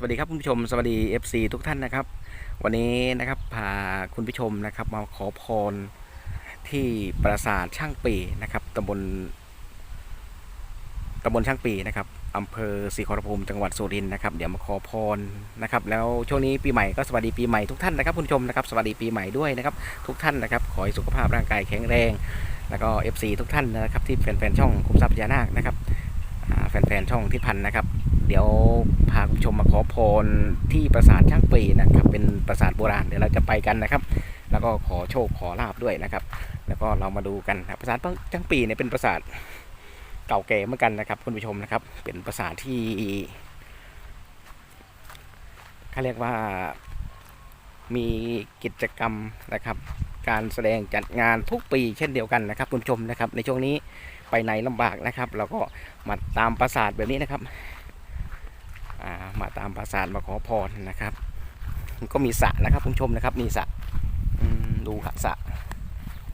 สวัสดีครับคุณผู้ชมสวัสดี FC ทุกท่านนะครับ วันนี้นะครับพาคุณผู้ชมนะครับ มาขอพรที่ปราสาทช่างปีนะครับตำบลตำบลช่างปีนะครับอำเภอศรีขอรภูมิจังหวัดสุรินทร์นะครับเดี๋ยวมาขอพรนะครับ แล้วช่วงนี้ปีใหม่ก็สวัสดีปีใหม่ทุกท่านนะครับคุณผู้ชมนะครับสวัสดีปีใหม่ด้วยนะครับ ทุกท่านนะครับ ขอให้สุขภาพร่างกายแข็งแรง แล้วก็ FC ทุกท่านนะครับ ที่แฟนๆช่องคุ้มทรัพย์พญานาคนะครับแฟนๆช่องทิศพันธ์นะครับ เดี๋ยวพาคุณชมมาขอพรที่ปราสาทช่างปีนะครับ เป็นปราสาทโบราณเดี๋ยวเราจะไปกันนะครับ แล้วก็ขอโชคขอลาบด้วยนะครับ แล้วก็เรามาดูกันนะครับปราสาทช่างปีเนี่ยเป็นปราสาทเก่าแก่เหมือนกันนะครับคุณผู้ชมนะครับ เป็นปราสาทที่เขาเรียกว่ามีกิจกรรมนะครับ การแสดงจัดงานทุกปีเช่นเดียวกันนะครับ คุณผู้ชมนะครับ ในช่วงนี้ไปไหนลำบากนะครับ เราก็มาตามปราสาทแบบนี้นะครับ มาตามปราสาทมาขอพรนะครับ ก็มีสระนะครับคุณผู้ชมนะครับนี่สระดูครับสระ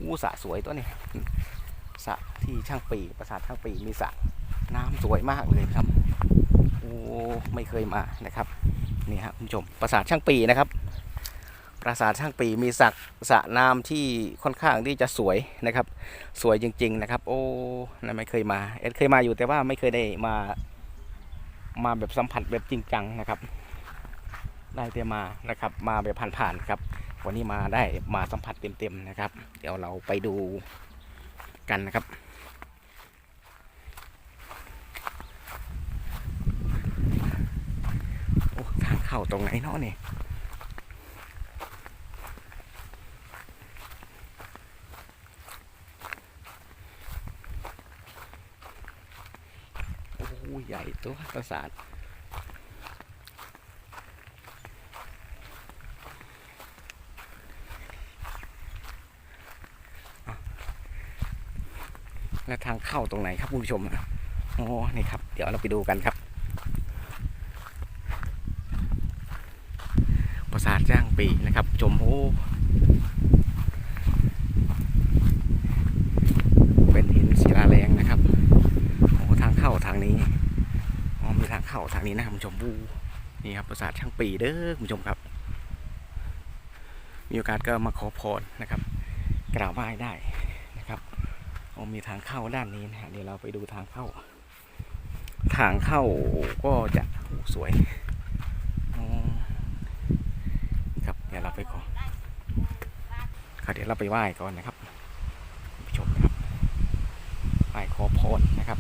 อู้สระสวยตัวนี้สระที่ช่างปีปราสาทช่างปีมีสระน้ำสวยมากเลยครับโอ้ไม่เคยมานะครับนี่ฮะคุณผู้ชมปราสาทช่างปีนะครับ ปราสาทช่างปีมีสระสระน้ำที่ค่อนข้างที่จะสวยนะครับ สวยจริง ๆ นะครับ โอ้ไม่เคยมาเอ็ดเคยมาอยู่แต่ว่าไม่เคยได้มา มาแบบสัมผัสแบบจริงจังนะครับ ได้แต่มานะครับ มาแบบผ่านๆครับ วันนี้มาได้มาสัมผัสเต็มๆนะครับ เดี๋ยวเราไปดูกันนะครับโอ้ทางเข้าตรงไหนเนาะเนี่ยโอ้โหใหญ่ ตัวปราสาทและทางเข้าตรงไหนครับคุณผู้ชมอ๋อนี่ครับ เดี๋ยวเราไปดูกันครับปราสาทจ้างปีนะครับ ชมโอ้เป็นหินศิลาแรงนะครับโอ้ทางเข้าทางนี้อ๋อมีทางเข้าทาง นี้นะครับคุณผู้ชมบูนี่ครับปราสาทช่างปีเด้อคุณผู้ชมครับ มีโอกาสก็มาขอพรนะครับ กราบไหว้ได้นะครับมีทางเข้าด้านนี้นะฮะเดี๋ยวเราไปดูทางเข้า ทางเข้าก็จะสวยครับเดี๋ยวเราไปขอครับเดี๋ยวเราไปไหว้ก่อนนะครับคุณผู้ชมนะครับไหว้ขอพรนะครับ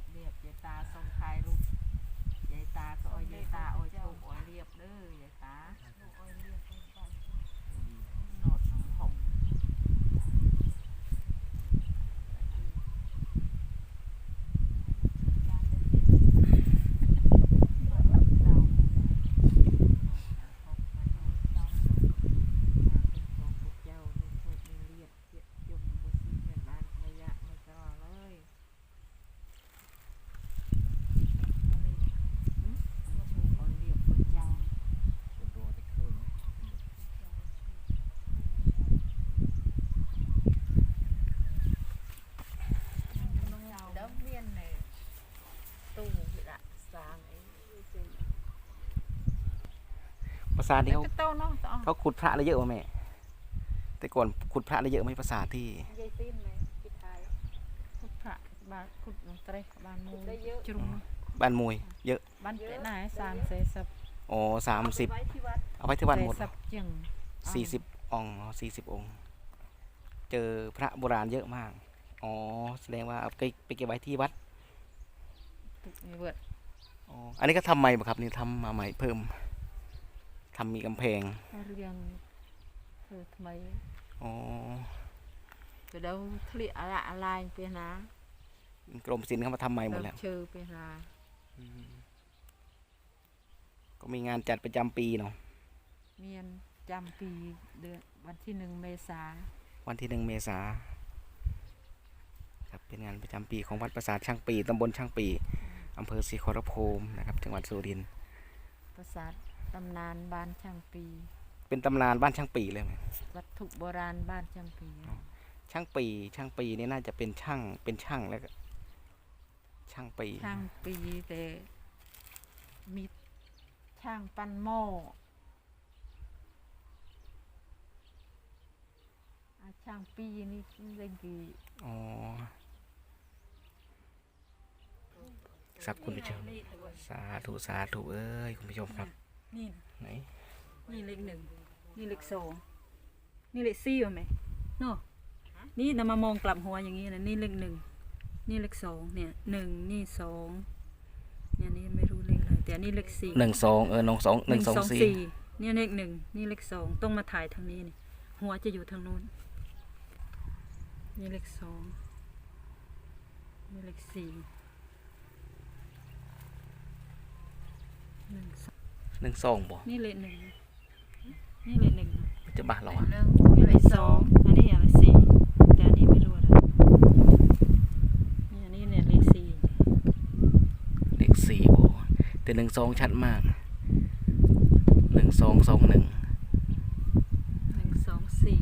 บเรียบยายตาทรงทายลูกยายตาก็อ้อยยายตาอ้อยถูกอ้อยเรียบเด้อยายตา ลูอ้อยเรียบ ราสาทที่เขา cái tô nó to เขาขุดพระได้เยอะกว่าแม่ แต่ก่อนขุดพระได้เยอะไหมปราสาทที่ dây tim này cái thái ขุดพระบาทขุดลงเตรบานมูได้เยอะจุรุงบ้านมวยเยอะบ้านเตะไหนสามเสสับอ๋อสามสิบ Váy thi vật เอาไว้ที่บ้านหมดเสสับจึงสี่สิบองค์สี่สิบองค์ เจอพระโบราณเยอะมาก อ๋อ แสดงว่าเอาไปไปเก็บไว้ที่วัดตุกนี่เวิร์ดอ๋ออันนี้ก็ทำใหม่ป่ะครับนี่ทำมาใหม่เพิ่ม ทำมีกำแพงเรียงเธอทำไมอ๋อไปเดาทะเลอะไรอะไรเปียนะกรมศิลป์เขามาทำใหม่หมดเริ่แล้วมเชื่อเปียนะก็มีงานจัดประจำปีเนาะเมียนจำปีเดือนวันที่หนึ่งเมษาวันที่หนึ่งเมษาครับเป็นงานประจำปีของวัดประสาทช่างปีตำบลช่างปีอำเภอศรีขอรภูมินะครับ จังหวัดสุรินทร์ประสาท ตำนานบ้านช่างปีเป็นตำนานบ้านช่างปีเลยไหมวัตถุโบราณบ้านช่างปี ช่างปีช่างปีนี่น่าจะเป็นช่างเป็นช่างแล้วก็ช่างปีช่างปีแต่มีช่างปั้นหม้ออ่าช่างปีนี่เล่นกี่อ๋อครับคุณผู้ชม สาธุ สาธุ เอ้ย คุณผู้ชมครับ นี่ไหนนี่เลขหนึ่งนี่เลขสองนี่เลขสี่วะไหมเนาะนี่นำมามองกลับหัวอย่างนี้นะนี่เลขหนึ่งนี่เลขสองเนี่ยหนึ่งนี่สองเนี่ยนี่ไม่รู้เลขอะไรแต่อันนี่เลขสี่หนึ่งสองเออหนึ่งสองหนึ่งสองสี่เนี่ยเลขหนึ่งนี่เลขสองต้องมาถ่ายทางนี้นี่หัวจะอยู่ทางโน้นนี่เลขสองนี่เลขสี่หนึ่งสอง หนึ่งสองบ่นี่เลขหนึ่งนี่เลขหนึ่งจะบ้าเหรอวะหนึ่งนี่เลขสองอันนี้อย่างสี่แต่อันนี้ไม่รู้อะไรนี่อันนี้เนี่ยเลขสี่เลขสี่บ่แต่หนึ่งสองชัดมากหนึ่งสองสองหนึ่งหนึ่งสองสี่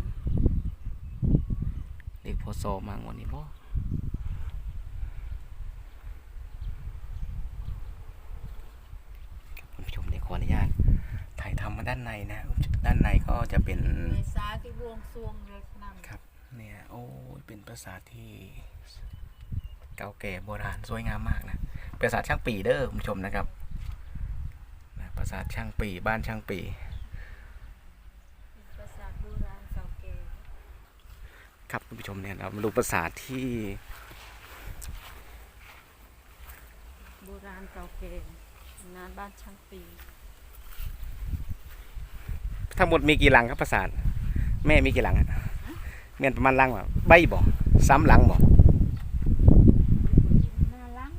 เลขพศมางวันนี้บ่ครับคุณผู้ชมเดี๋ยวข ออนุญาตถ่ายทำมาด้านในนะคุณผู้ชมด้านในก็จะเป็นเมษาที่บวงสรวงเริกนำครับ เนี่ยโอ้ยเป็นปราสาทที่เก่าแก่โบราณสวยงามมากนะปราสาทช่างปีเด้อคุณผู้ชมนะครับนะปราสาทช่างปีบ้านช่างปีปราสาทโบราณเก่าแก่ครับคุณผู้ชมเนี่ยเรามาดูปราสาทที่โบราณเก่าแก่งานบ้านช่างปี ทั้งหมดมีกี่หลังครับปราสาทแม่มีกี่หลังอะเมียนประมาณหลังแบบใบบ่ซ้ำหลังบ่น่ารัก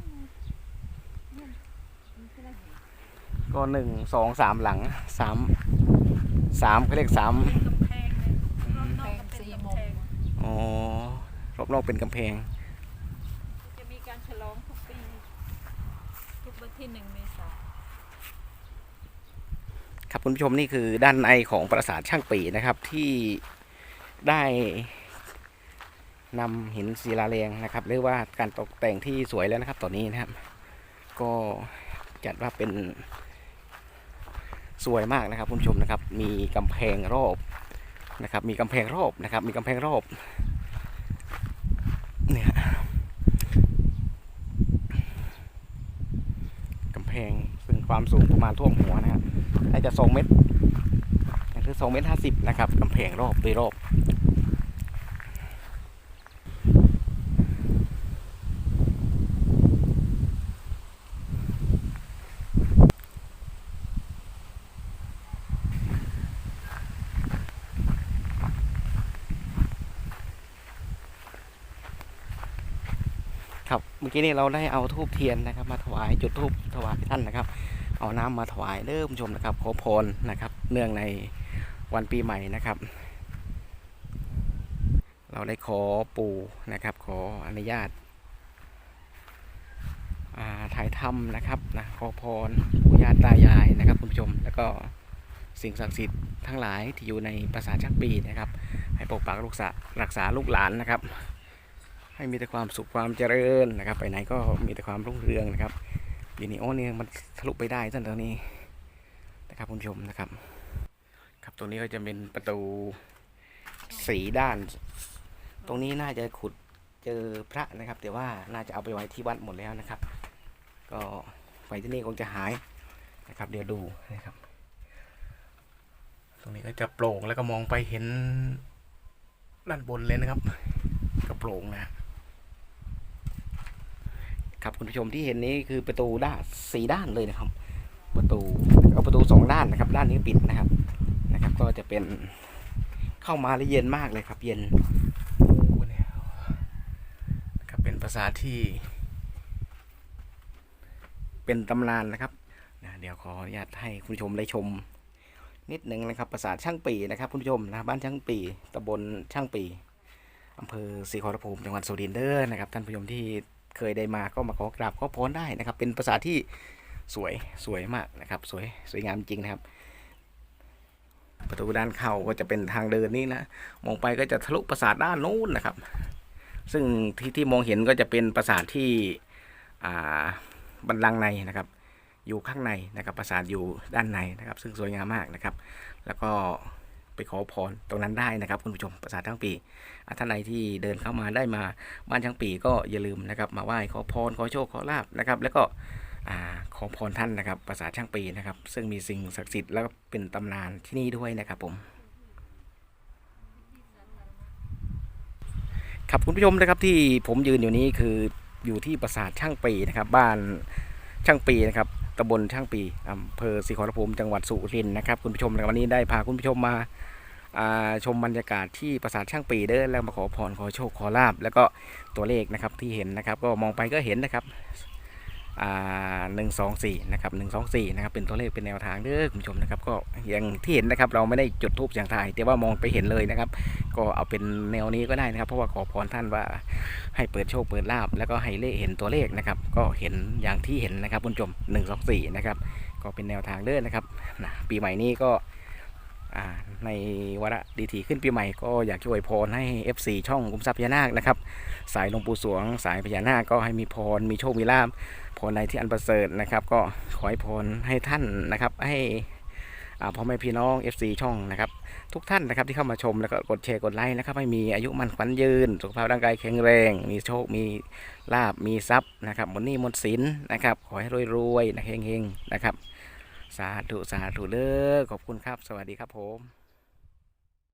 เนี่ยมันก็ได้ก็หนึ่งสองสามหลังสามสามเขาเรียกสามเป็นกำแพงเลยรอบนแพอกงก็เป็นสี่กำโมแพงงอ๋อรอบๆเป็นกำแพง จะมีการฉลองทุกปี ทุกวันที่หนึ่งเมษา ครับคุณผู้ชมนี่คือด้านในของปราสาทช่างปีนะครับที่ได้นำหินศิลาแรงนะครับหรือว่าการตกแต่งที่สวยแล้วนะครับตอนนี้นะครับ ก็จัดว่าเป็นสวยมากนะครับคุณผู้ชมนะครับ มีกำแพงรอบนะครับ มีกำแพงรอบนะครับ มีกำแพงรอบเนี่ยกำแพงซึ่งความสูงประมาณท่วมหัวนะครับ น่าจะสองเมตรนั่นคือสองเมตรห้าสิบนะครับกำแพงรอบโดยรอบครับเมื่อกี้นี้เราได้เอาทูบเทียนนะครับ มาถวายจุดทูบถวายท่านนะครับ เอาน้ำมาถวายเด้อคุณผู้ชมนะครับขอพรนะครับ เนื่องในวันปีใหม่นะครับ เราได้ขอปู่นะครับ ขออนุญาตาถ่ายทำนะครับนะขอพรปู่ย่าตายายนะครับคุณผู้ชม แล้วก็สิ่งศักดิ์สิทธิ์ทั้งหลายที่อยู่ในปราสาทชักปีนะครับ ให้ปกปักรักษารักษาลูกหลานนะครับ ให้มีแต่ความสุขความเจริญนะครับ ไปไหนก็มีแต่ความรุ่งเรืองนะครับ เดี๋ยวนี้โอ้เนี่ยมันทะลุไปได้ตั้งแต่ตอนนี้นะครับคุณผู้ชมนะครับ ครับตรงนี้ก็จะเป็นประตูสีด้าน ตรงนี้น่าจะขุดเจอพระนะครับ แต่ว่าน่าจะเอาไปไว้ที่วัดหมดแล้วนะครับ ก็ไว้ที่นี่คงจะหายนะครับ เดี๋ยวดูนะครับ ตรงนี้ก็จะโปร่งแล้วก็มองไปเห็นด้านบนเลยนะครับ กระโปร่งนะ ครับคุณผู้ชมที่เห็นนี้คือประตูด้านสีด้านเลยนะครับ ประตูก็ประตูสองด้านนะครับ ด้านนี้ปิดนะครับนะครับ ก็จะเป็นเข้ามาแล้วเย็นมากเลยครับ เย็นโอ้โหเนี่ยนะครับเป็นภาษาทที่ เป็นตำนานนะครับนะเดี๋ยวขออนุญาตให้คุณผู้ชมได้ชม นิดหนึ่งนะครับปราสาทช่างปีนะครับ คุณผู้ชมนะบ้านช่างปีตำบลช่างปีอำเภอศรีขอรภูมิจังหวัดสุรินทร์เด้อนะครับ ท่านผู้ชมที่ เคยได้มาก็มาขอกราบขอพรได้นะครับ เป็นปราสาทที่สวยสวยมากนะครับ สวยสวยงามจริงนะครับ ประตูด้านเข้าก็จะเป็นทางเดินนี่นะมองไปก็จะทะลุปราสาทด้านนู้นนะครับ ซึ่งที่ที่มองเห็นก็จะเป็นปราสาทที่บันลังในนะครับ อยู่ข้างในนะครับปราสาทอยู่ด้านในนะครับ ซึ่งสวยงามมากนะครับ แล้วก็ ไปขอพรตรงนั้นได้นะครับคุณผู้ชมปราสาททั้งปีอะท่านใดที่เดินเข้ามาได้มาบ้านทั้งปีก็อย่าลืมนะครับ มาไหว้ขอพรขอโชคขอลาบนะครับ แล้วก็ขอพรท่านนะครับปราสาทช่างปีนะครับ ซึ่งมีสิ่งศักดิ์สิทธิ์แล้วก็เป็นตำนานที่นี่ด้วยนะครับผมครับคุณผู้ชมนะครับที่ผมยืนอยู่นี้คืออยู่ที่ปราสาทช่างปีนะครับ บ้านช่างปีนะครับ ตำบลช่างปีอำเภอศรีขอรภูมิจังหวัดสุรินทร์นะครับคุณผู้ชมวันนี้ได้พาคุณผู้ชมมาอ่าชมบรรยากาศที่ปราสาทช่างปีเด้อแล้วมาขอพรขอโชคขอลาบแล้วก็ตัวเลขนะครับที่เห็นนะครับ ก็มองไปก็เห็นนะครับ หนึ่งสองสี่นะครับหนึ่งสองสี่นะครับเป็นตัวเลขเป็นแนวทางเด้อคุณผู้ชมนะครับก็อย่างที่เห็นนะครับเราไม่ได้จุดทูบเสียงทายแต่ว่ามองไปเห็นเลยนะครับ ก็เอาเป็นแนวนี้ก็ได้นะครับ เพราะว่าขอพรท่านว่าให้เปิดโชคเปิดลาบแล้วก็ให้เลขเห็นตัวเลขนะครับ ก็เห็นอย่างที่เห็นนะครับคุณผู้ชมหนึ่งสองสี่นะครับก็เป็นแนวทางเด้อนะครับปีใหม่นี้ก็ ในวาระดีทีขึ้นปีใหม่ก็อยากช่วยพรให้ FC ช่องกุมทรัพย์พญานาคนะครับ สายหลวงปู่สวง สายพญานาคก็ให้มีพร มีโชค มีลาบพรในที่อันประเสริฐนะครับ ก็ขอให้พรให้ท่านนะครับ ให้พ่อแม่พี่น้อง FC ช่องนะครับ ทุกท่านนะครับที่เข้ามาชมแล้วก็กดแชร์กดไลค์นะครับ ให้มีอายุมันขวัญยืน สุขภาพร่างกายแข็งแรง มีโชค มีลาบมีทรัพย์นะครับหมดหนี้หมดสินนะครับ ขอให้รวยๆนะเฮงๆนะครับ สาธุสาธุเด้อขอบคุณครับ สวัสดีครับผม